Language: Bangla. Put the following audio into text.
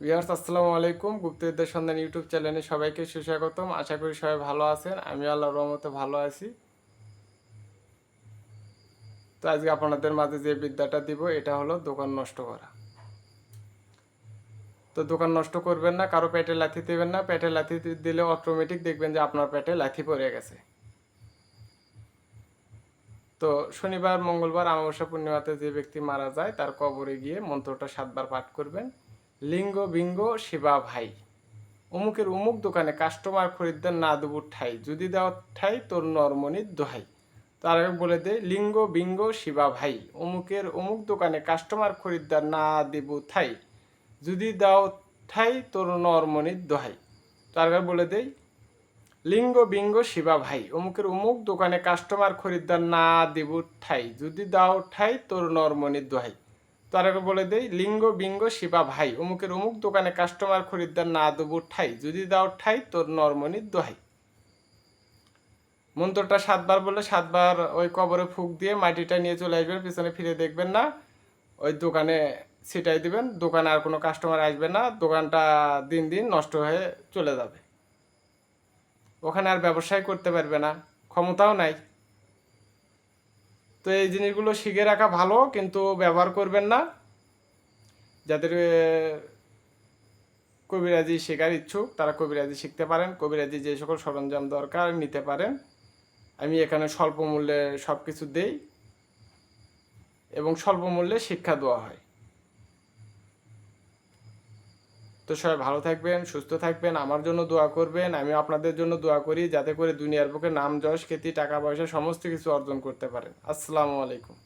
ভিউয়ার্স, আসসালামু আলাইকুম। গুপ্তবিদ্যার সন্ধান ইউটিউব চ্যানেলে সবাইকে সুস্বাগতম। আশা করি সবাই ভালো আছেন। আমি আল্লাহ রহমতে ভালো আছি। তো আজকে আপনাদের মাঝে যে বিদ্যাটা দিব, এটা হলো দোকান নষ্ট করা। তো দোকান নষ্ট করবেন না, কারও পেটে লাথি দেবেন না। পেটে লাথি দিলে অটোমেটিক দেখবেন যে আপনার পেটে লাথি পড়ে গেছে। তো শনিবার, মঙ্গলবার, অমাবস্যা পূর্ণিমাতে যে ব্যক্তি মারা যায়, তার কবরে গিয়ে মন্ত্রটা সাতবার পাঠ করবেন। লিঙ্গ, বিঙ্গ শিবা ভাই। অমুকের অমুক দোকানে কাস্টমার খরিদ্দার না দেবো ঠাই। যদি দাও ঠাই, তোর নরমনির দোহাই। তার আগে বলে দে লিঙ্গ, বিঙ্গ শিবা ভাই। অমুকের অমুক দোকানে কাস্টমার খরিদ্দার না দেব ঠাই। যদি দাও ঠাই, তোর নরমনির দোহাই। তার আগে বলে দেই, লিঙ্গ, বিঙ্গ শিবা ভাই। অমুকের অমুক দোকানে কাস্টমার খরিদ্দার না দেব ঠাই। যদি দাও ঠাই, তোর নরমনির দোহাই। তার বলে দেই, লিঙ্গ বিঙ্গ শিবা ভাই, অমুকের অমুক দোকানে কাস্টমার খরিদ্দার না দেবো ঠাই, যদি দাও ঠাই, তোর নরমনির দোহাই। মন্ত্রটা সাতবার বলে সাতবার ওই কবরে ফুক দিয়ে মাটিটা নিয়ে চলে আসবেন, পিছনে ফিরে দেখবেন না, ওই দোকানে ছিটাই দিবেন, দোকানে আর কোনো কাস্টমার আসবে না, দোকানটা দিন দিন নষ্ট হয়ে চলে যাবে। ওখানে আর ব্যবসায় করতে পারবে না, ক্ষমতাও নাই। তো এই জিনিসগুলো শিখে রাখা ভালো, কিন্তু ব্যবহার করবেন না। যাদের কবিরাজি শেখার ইচ্ছুক, তারা কবিরাজি শিখতে পারেন। কবিরাজি যে সকল সরঞ্জাম দরকার নিতে পারেন। আমি এখানে স্বল্প মূল্যে সব কিছু দেই এবং স্বল্প মূল্যে শিক্ষা দেওয়া হয়। তো সবাই ভালো থাকবেন, সুস্থ থাকবেন, আমার জন্য দোয়া করবেন আমি আপনাদের জন্য দোয়া করি যাতে করে দুনিয়ার বুকে নাম যশ, খ্যাতি, টাকা পয়সা সমস্ত কিছু অর্জন করতে পারেন। আসসালামু আলাইকুম।